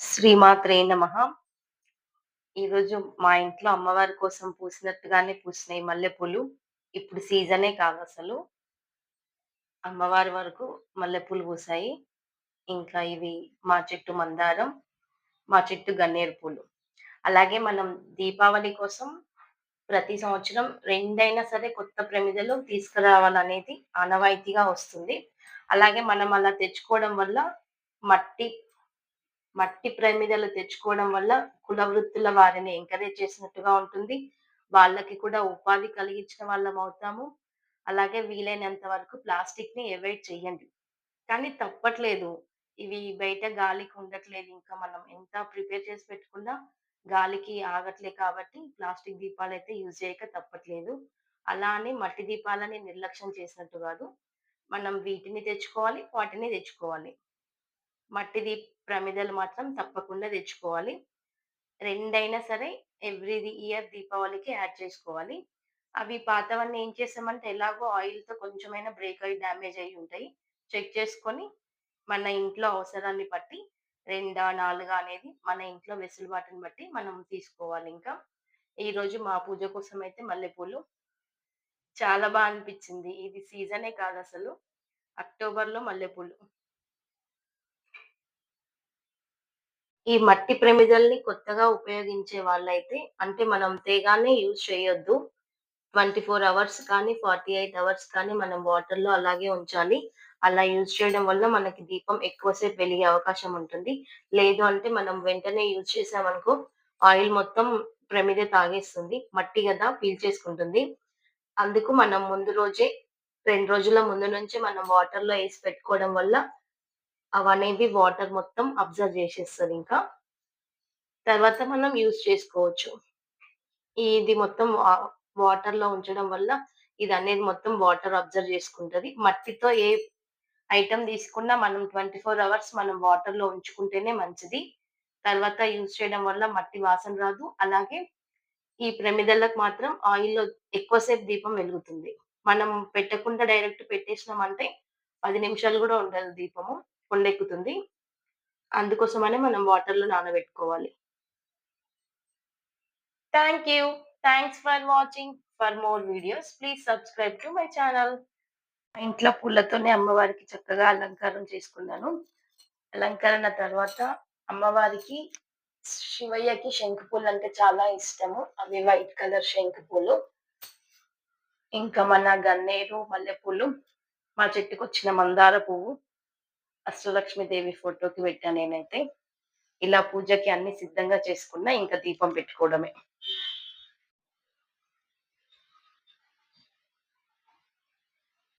శ్రీమాత్రే నమ ఈరోజు మా ఇంట్లో అమ్మవారి కోసం పూసినట్టుగానే పూసినాయి మల్లెపూలు. ఇప్పుడు సీజనే అసలు అమ్మవారి వరకు మల్లెపూలు పూసాయి. ఇంకా ఇవి మా చెట్టు మందారం, మా చెట్టు గన్నేరు పూలు. అలాగే మనం దీపావళి కోసం ప్రతి సంవత్సరం రెండైనా సరే కొత్త ప్రమిదలు తీసుకురావాలనేది ఆనవాయితీగా వస్తుంది. అలాగే మనం అలా తెచ్చుకోవడం వల్ల మట్టి మట్టి ప్రమిదలు తెచ్చుకోవడం వల్ల కుల వృత్తుల వారిని ఎంకరేజ్ చేసినట్టుగా ఉంటుంది. వాళ్ళకి కూడా ఉపాధి కలిగించిన వాళ్ళం అవుతాము. అలాగే వీలైనంత వరకు ప్లాస్టిక్‌ని అవాయిడ్ చేయండి. కానీ తప్పట్లేదు. ఇవి బయట గాలికి ఉండట్లేదు. ఇంకా మనం ఎంత ప్రిపేర్ చేసి పెట్టుకున్నా గాలికి ఆగట్లే కాబట్టి ప్లాస్టిక్ దీపాలు అయితే యూజ్ చేయక తప్పట్లేదు. అలా అని మట్టి దీపాలని నిర్లక్ష్యం చేసినట్టు కాదు మనం వీటిని తెచ్చుకోవాలి, వాటిని తెచ్చుకోవాలి. మట్టిది ప్రమిదలు మాత్రం తప్పకుండా తెచ్చుకోవాలి. రెండైనా సరే ఎవ్రీ ఇయర్ దీపావళికి యాడ్ చేసుకోవాలి. అవి పాతవన్నీ ఏం చేసామంటే ఎలాగో ఆయిల్‌తో కొంచెమైనా బ్రేక్ అయ్యి డ్యామేజ్ అయ్యి ఉంటాయి. చెక్ చేసుకొని మన ఇంట్లో అవసరాన్ని బట్టి రెండా, నాలుగా అనేది మన ఇంట్లో వెసులుబాటుని బట్టి మనం తీసుకోవాలి ఇంకా. ఈరోజు మా పూజ కోసం అయితే మల్లెపూలు. చాలా బాగా అనిపించింది ఇది సీజనే కాదు అసలు అక్టోబర్‌లో మల్లెపూలు. ఈ మట్టి ప్రమిదల్ని కొత్తగా ఉపయోగించే వాళ్ళైతే అంటే మనం తేగానే యూజ్ చేయొద్దు. 24 అవర్స్ కానీ, 48 అవర్స్ కానీ మనం వాటర్‌లో అలాగే ఉంచాలి. అలా యూజ్ చేయడం వల్ల మనకి దీపం ఎక్కువ సేపు వెలిగే అవకాశం ఉంటుంది. లేదు అంటే మనం వెంటనే యూజ్ చేసామనుకో ఆయిల్ మొత్తం ప్రమిద తాగేస్తుంది. మట్టి గదా! పీల్చేసుకుంటుంది. అందుకు మనం ముందు రోజే రెండు రోజుల ముందు నుంచే మనం వాటర్‌లో వేసి పెట్టుకోవడం వల్ల అవనేవి వాటర్ మొత్తం అబ్జర్వ్ చేసేస్తదింకా. తర్వాత మనం యూజ్ చేసుకోవచ్చు. ఇది మొత్తం వాటర్లో ఉంచడం వల్ల ఇది అనేది మొత్తం వాటర్ అబ్జర్వ్ చేసుకుంటది. మట్టితో ఏ ఐటమ్ తీసుకున్నా మనం 24 అవర్స్ మనం వాటర్లో ఉంచుకుంటేనే మంచిది. తర్వాత యూజ్ చేయడం వల్ల మట్టి వాసన రాదు. అలాగే ఈ ప్రమిదలకు మాత్రం ఆయిల్‌లో ఎక్కువ సేపు దీపం వెలుగుతుంది. మనం పెట్టకుండా డైరెక్ట్ పెట్టేసినామంటే పది నిమిషాలు కూడా ఉండదు దీపము. కొండెక్కుతుంది. అందుకోసమనే మనం వాటర్‌లో నానబెట్టుకోవాలి. Thank you. Thanks for watching. For more videos please subscribe to my channel. ఇంట్లో పూలతోనే అమ్మవారికి చక్కగా అలంకారం చేసుకున్నాను. అలంకరణ తర్వాత అమ్మవారికి శివయ్యకి శంకు అంటే చాలా ఇష్టము. అవి వైట్ కలర్ శంకు పూలు. ఇంకా మన గన్నేరు మల్లెపూలు, మా చెట్టుకొచ్చిన మందార పువ్వు, అష్టలక్ష్మీదేవి ఫోటోకి పెట్టా నేనైతే. ఇలా పూజకి అన్ని సిద్ధంగా చేసుకున్నా. ఇంకా దీపం పెట్టుకోవడమే.